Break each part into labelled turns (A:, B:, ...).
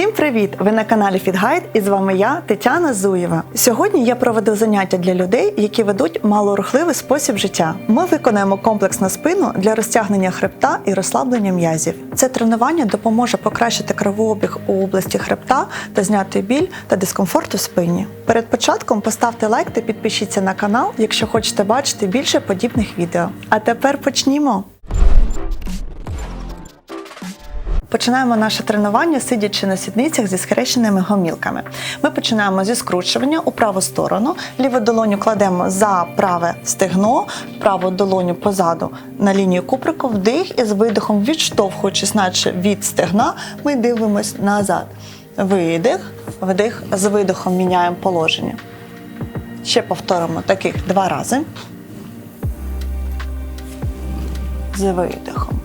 A: Всім привіт! Ви на каналі FitGuide і з вами я, Тетяна Зуєва. Сьогодні я проведу заняття для людей, які ведуть малорухливий спосіб життя. Ми виконаємо комплекс на спину для розтягнення хребта і розслаблення м'язів. Це тренування допоможе покращити кровообіг у області хребта та зняти біль та дискомфорт у спині. Перед початком поставте лайк та підпишіться на канал, якщо хочете бачити більше подібних відео. А тепер почнімо! Починаємо наше тренування, сидячи на сідницях зі схрещеними гомілками. Ми починаємо зі скручування у праву сторону. Ліву долоню кладемо за праве стегно, праву долоню позаду на лінію куприку, вдих і з видихом, відштовхуючись, наче від стегна, ми дивимось назад. Видих, вдих, з видихом міняємо положення. Ще повторимо таких два рази. З видихом.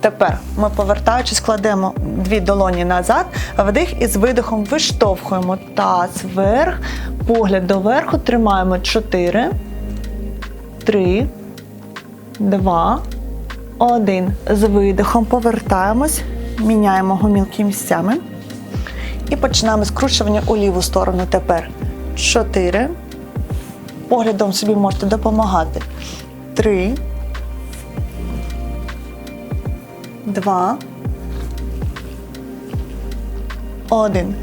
A: Тепер ми повертаючись, кладемо дві долоні назад, вдих і з видихом виштовхуємо таз вверх, погляд доверху, тримаємо 4, 3, 2, 1. З видихом повертаємось, міняємо гомілки місцями. І починаємо скручування у ліву сторону тепер. 4. Поглядом собі можете допомагати. 3, два. Один.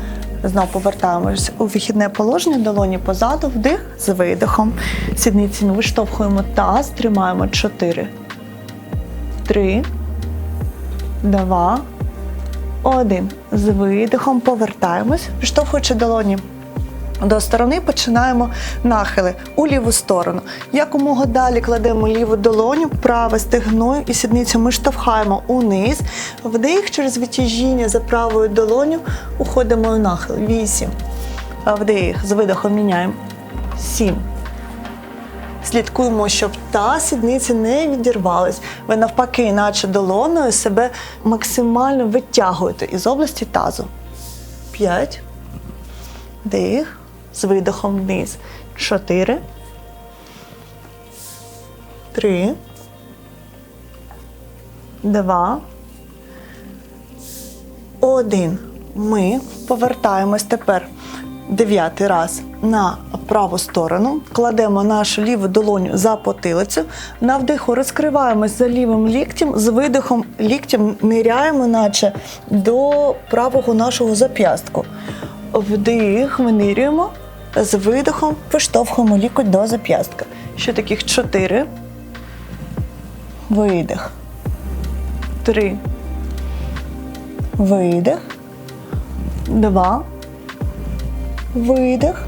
A: Знову повертаємось у вихідне положення, долоні позаду, вдих з видихом. Сідницями виштовхуємо таз, тримаємо 4, 3, 2, 1. З видихом повертаємось, виштовхуючи долоні до сторони починаємо нахили у ліву сторону. Якомога далі кладемо ліву долоню, праве стегною і сідницю ми штовхаємо униз. Вдих через витяжіння за правою долоню уходимо у нахил. Вісім. Вдих. З видихом міняємо. Сім. Слідкуємо, щоб та сідниці не відірвались. Ви навпаки, наче долоною себе максимально витягуєте із області тазу. П'ять. Дих. З видихом вниз. Чотири. Три. Два. Один. Ми повертаємось тепер дев'ятий раз на праву сторону. Кладемо нашу ліву долоню за потилицю. На вдиху розкриваємось за лівим ліктем, з видихом ліктем ниряємо, наче до правого нашого зап'ястку. Вдих, винирюємо, з видихом виштовхуємо лікоть до зап'ястка. Ще таких чотири. Видих. Три. Видих. Два. Видих.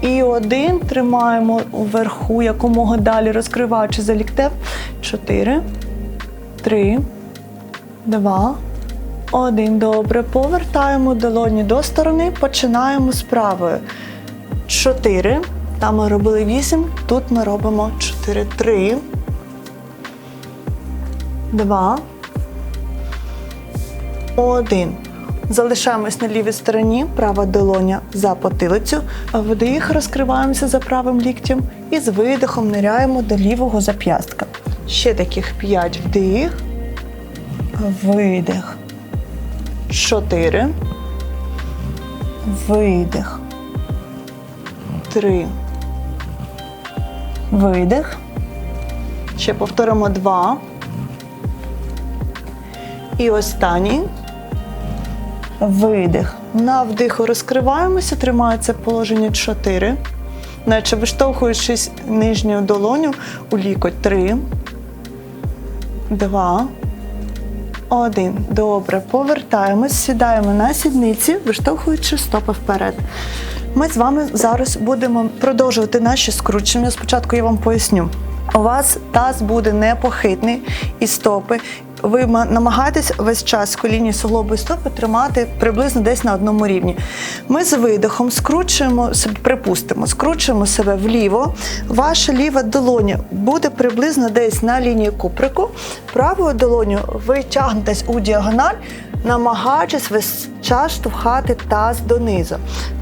A: І один. Тримаємо вверху, якомога далі, розкриваючи за ліктем. Чотири. Три. Два. Один. Добре. Повертаємо долоні до сторони. Починаємо з правої. Чотири. Там ми робили вісім. Тут ми робимо чотири. Три. Два. Один. Залишаємось на лівій стороні, права долоня за потилицю. Вдих, розкриваємося за правим ліктем і з видихом ниряємо до лівого зап'ястка. Ще таких п'ять вдих. Видих. Чотири. Видих. Три. Видих. Ще повторимо два. І останній. Видих. На вдиху розкриваємося, тримається положення 4. Наче виштовхуючись нижньою долоню у лікоть 3. 2. Один. Добре. Повертаємось, сідаємо на сідниці, виштовхуючи стопи вперед. Ми з вами зараз будемо продовжувати наші скручення. Спочатку я вам поясню. У вас таз буде непохитний і стопи. Ви намагаєтесь весь час колінні суглоби і стопи тримати приблизно десь на одному рівні. Ми з видихом скручуємо припустимо, скручуємо себе вліво. Ваша ліва долоня буде приблизно десь на лінії куприку. Правою долоню ви тягнетесь у діагональ, намагаючись весь час штовхати таз донизу.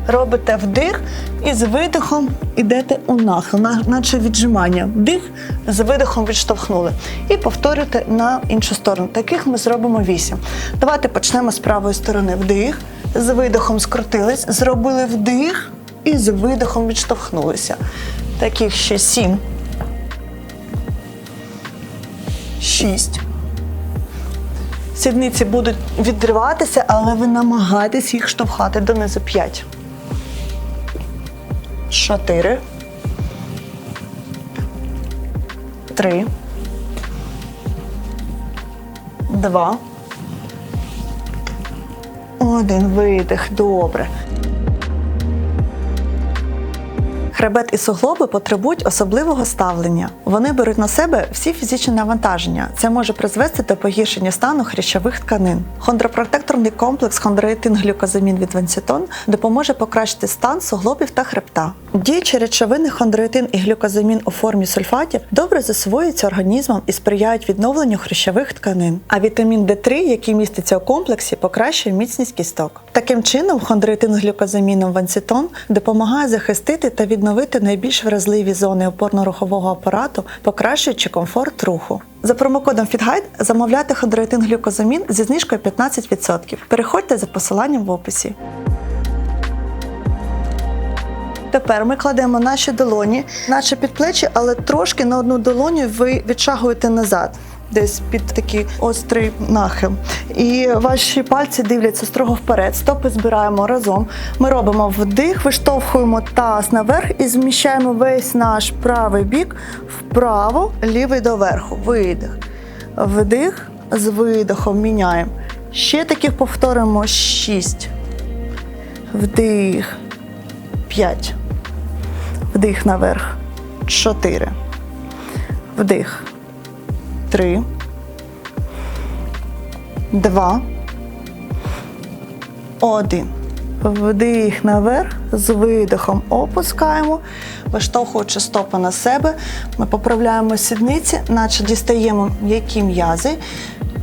A: Робите вдих і з видихом йдете у нахил, наче віджимання. Вдих, з видихом відштовхнули. І повторюйте на іншу сторону. Таких ми зробимо вісім. Давайте почнемо з правої сторони. Вдих. З видихом скрутились, зробили вдих і з видихом відштовхнулися. Таких ще сім. Шість. Сідниці будуть відриватися, але ви намагаєтесь їх штовхати донизу. П'ять. Чотири. Три. Два. Один видих. Добре. Хребет і суглоби потребують особливого ставлення. Вони беруть на себе всі фізичні навантаження. Це може призвести до погіршення стану хрящових тканин. Хондропротекторний комплекс хондроїтин глюкозамін від Венсітон допоможе покращити стан суглобів та хребта. Діючі речовини хондроїтин і глюкозамін у формі сульфатів добре засвоюються організмом і сприяють відновленню хрящових тканин. А вітамін D3, який міститься у комплексі, покращує міцність кісток. Таким чином, хондроїтин з глюкозаміном Венсітон допомагає захистити та відновити найбільш вразливі зони опорно-рухового апарату, покращуючи комфорт руху. За промокодом FitGuide замовляйте хондроїтин глюкозамін зі знижкою 15%. Переходьте за посиланням в описі. Тепер ми кладемо наші долоні, наче під плечі, але трошки на одну долоню ви відшагуєте назад. Десь під такий острий нахил. І ваші пальці дивляться строго вперед. Стопи збираємо разом. Ми робимо вдих, виштовхуємо таз наверх і зміщаємо весь наш правий бік вправо, лівий доверху. Видих. Вдих з видихом міняємо. Ще таких повторимо 6. Вдих. 5. Вдих наверх. 4. Вдих. 3. 2. 1. Вдих наверх, з видихом опускаємо, виштовхуючи стопи на себе. Ми поправляємо сідниці, наче дістаємо м'які м'язи,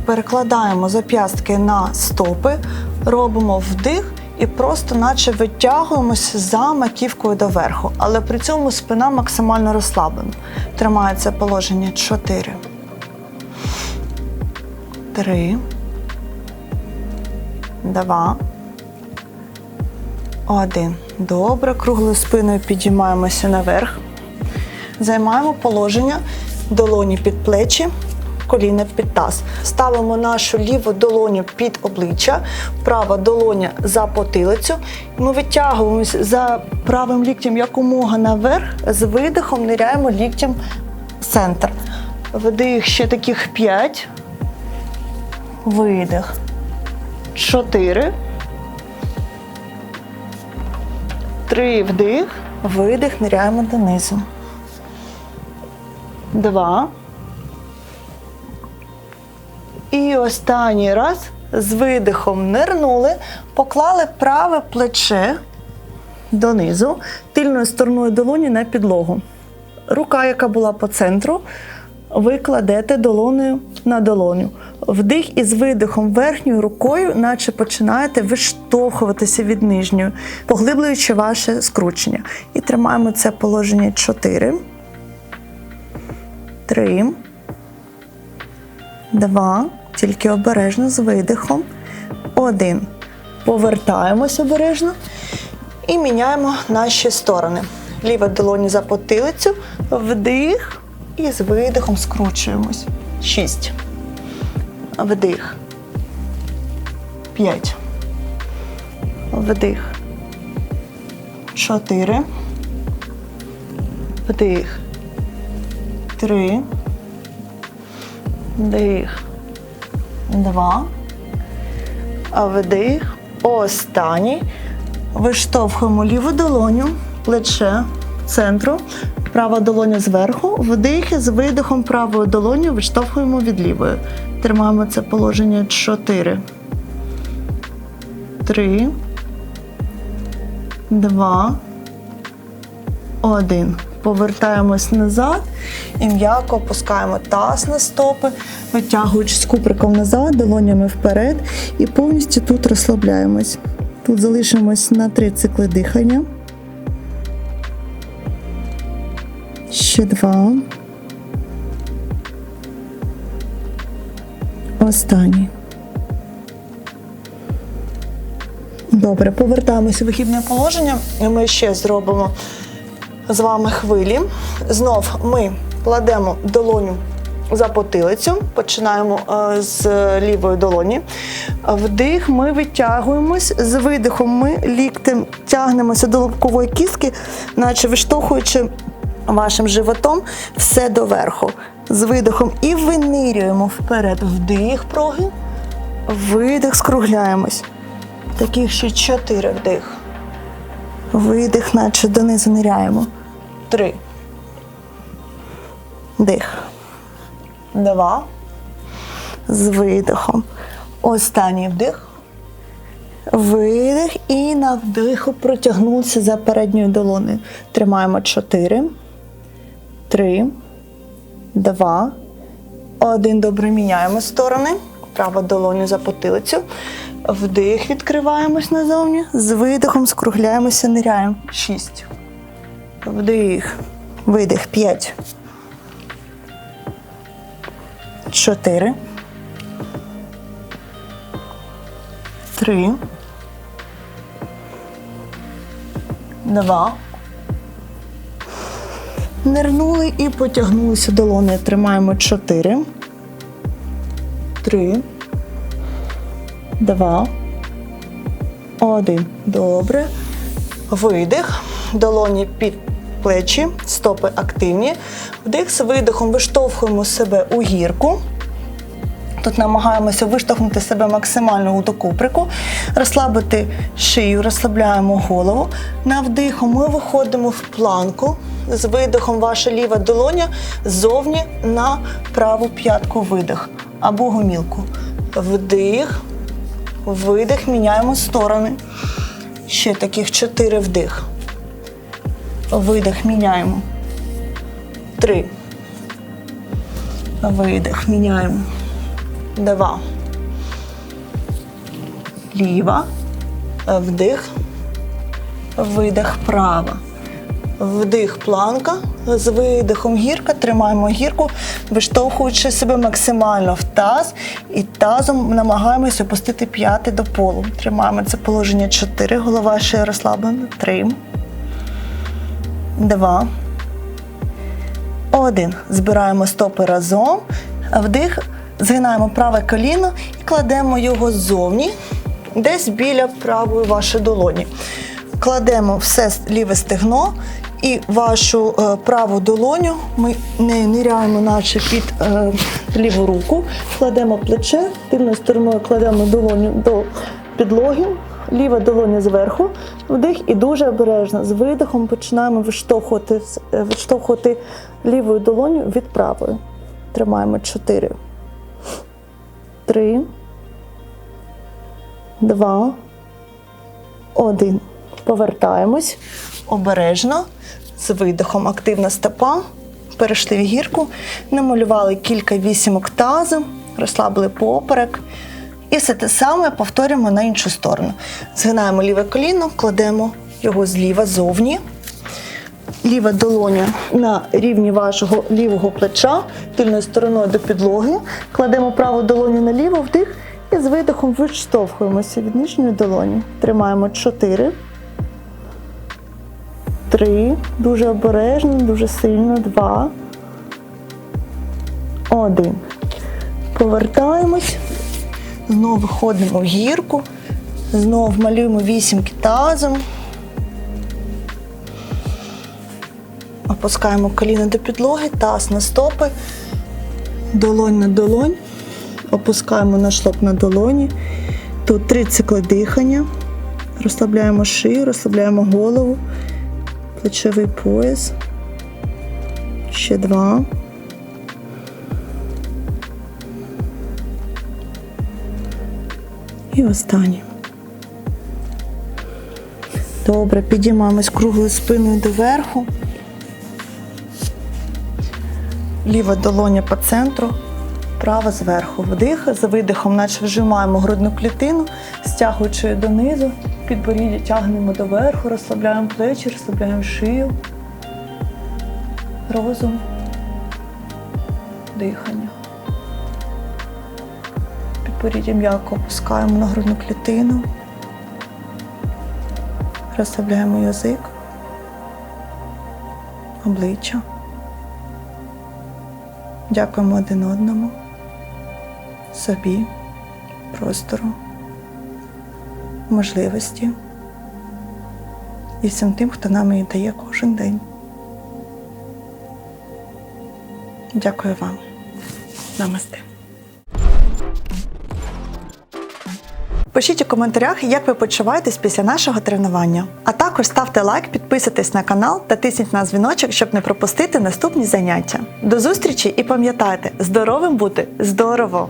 A: перекладаємо зап'ястки на стопи, робимо вдих і просто наче витягуємося за маківкою доверху. Але при цьому спина максимально розслаблена. Тримається положення 4. 3. 2. Один. Добре, круглою спиною підіймаємося наверх. Займаємо положення долоні під плечі, коліна під таз. Ставимо нашу ліву долоню під обличчя, права долоня за потилицю. Ми витягуємося за правим ліктем якомога наверх, з видихом ниряємо ліктем в центр. Вдих ще таких 5. Видих. 4. Три вдих, видих, ниряємо донизу. Два. І останній раз з видихом нирнули, поклали праве плече донизу, тильною стороною долоні на підлогу. Рука, яка була по центру, ви кладете долонею на долоню. Вдих із видихом верхньою рукою, наче починаєте виштовхуватися від нижньої, поглиблюючи ваше скручення. І тримаємо це положення 4, 3, 2, тільки обережно з видихом. 1. Повертаємось обережно і міняємо наші сторони. Ліва долоні за потилицю, вдих і з видихом скручуємось. 6. Вдих. П'ять. Вдих. Чотири. Вдих. Три. Вдих. Два. Вдих. Останній. Виштовхуємо ліву долоню, плече центру. Права долоня зверху, вдих з видихом правою долоню відштовхуємо від лівої. Тримаємо це положення 4. 3. 2. 1. Повертаємось назад і м'яко опускаємо таз на стопи, витягуючись куприком назад, долонями вперед і повністю тут розслабляємось. Тут залишимось на 3 цикли дихання. Ще два. Останній. Добре, повертаємося в вихідне положення. І Ми ще зробимо з вами хвилі. Знов ми кладемо долоню за потилицю, починаємо е, з лівої долоні. Вдих, ми витягуємось. З видихом ми ліктем тягнемося до лобкової кістки, наче виштовхуючи вашим животом все доверху. З видихом і винирюємо вперед. Вдих, прогин, видих, скругляємось. Таких ще чотири вдих. Видих, наче донизу ниряємо. Три. Дих. Два. З видихом. Останній вдих. Видих і на вдиху протягнувся за передньою долонею. Тримаємо чотири. Три. Два. Один. Добре міняємо сторони. Права долоню за потилицю. Вдих, відкриваємось назовні. З видихом скругляємося, ниряємо. Шість. Вдих. Видих. П'ять. Чотири. Три. Два. Нирнули і потягнулися долони. Тримаємо чотири. Три. Два. Один. Добре. Видих. Долоні під плечі, стопи активні. Вдих з видихом виштовхуємо себе у гірку. Тут намагаємося виштовхнути себе максимально у докуприку, розслабити шию, розслабляємо голову. На вдиху ми виходимо в планку. З видихом ваша ліва долоня ззовні на праву п'ятку видих або гумілку. Вдих, видих, міняємо сторони. Ще таких чотири вдих. Видих міняємо. Три. Видих міняємо. Два. Ліва. Вдих. Видих права. Вдих планка. З видихом гірка. Тримаємо гірку, виштовхуючи себе максимально в таз. І тазом намагаємося опустити п'яти до полу. Тримаємо це положення 4. Голова ще розслаблена. 3. Два. Один. Збираємо стопи разом. Вдих. Згинаємо праве коліно і кладемо його ззовні, десь біля правої вашої долоні. Кладемо все ліве стегно і вашу е, праву долоню ми не ниряємо, наче під е, ліву руку, кладемо плече, тильною стороною кладемо долоню до підлоги, ліва долоня зверху, вдих і дуже обережно. З видихом починаємо виштовхувати, е, виштовхувати лівою долоню від правої. Тримаємо 4. Три, два, один. Повертаємось обережно, з видихом активна стопа. Перейшли в гірку, намалювали кілька вісімок тазу, розслабили поперек. І все те саме повторюємо на іншу сторону. Згинаємо ліве коліно, кладемо його зліва зовні. Ліва долоня на рівні вашого лівого плеча, тильною стороною до підлоги. Кладемо праву долоню на ліву, вдих і з видихом виштовхуємося від нижньої долоні. Тримаємо 4. 3. Дуже обережно, дуже сильно. 2. 1. Повертаємось. Знову виходимо в гірку. Знову малюємо вісімки тазом. Опускаємо коліна до підлоги, таз на стопи, долонь на долонь. Опускаємо наш лоб на долоні. Тут три цикли дихання. Розслабляємо шию, розслабляємо голову, плечовий пояс. Ще два. І останній. Добре, підіймаємось круглою спиною доверху. Ліва долоня по центру, права зверху. Вдих, за видихом, наче вжимаємо грудну клітину, стягуючи її донизу, підборіддя тягнемо доверху, розслабляємо плечі, розслабляємо шию, розум, дихання. Підборіддя м'яко опускаємо на грудну клітину. Розслабляємо язик, обличчя. Дякуємо один одному, собі, простору, можливості і всім тим, хто нам її дає кожен день. Дякую вам. Намасте. Пишіть у коментарях, як ви почуваєтесь після нашого тренування. А також ставте лайк, підписуйтесь на канал та тисніть на дзвіночок, щоб не пропустити наступні заняття. До зустрічі і пам'ятайте, здоровим бути здорово!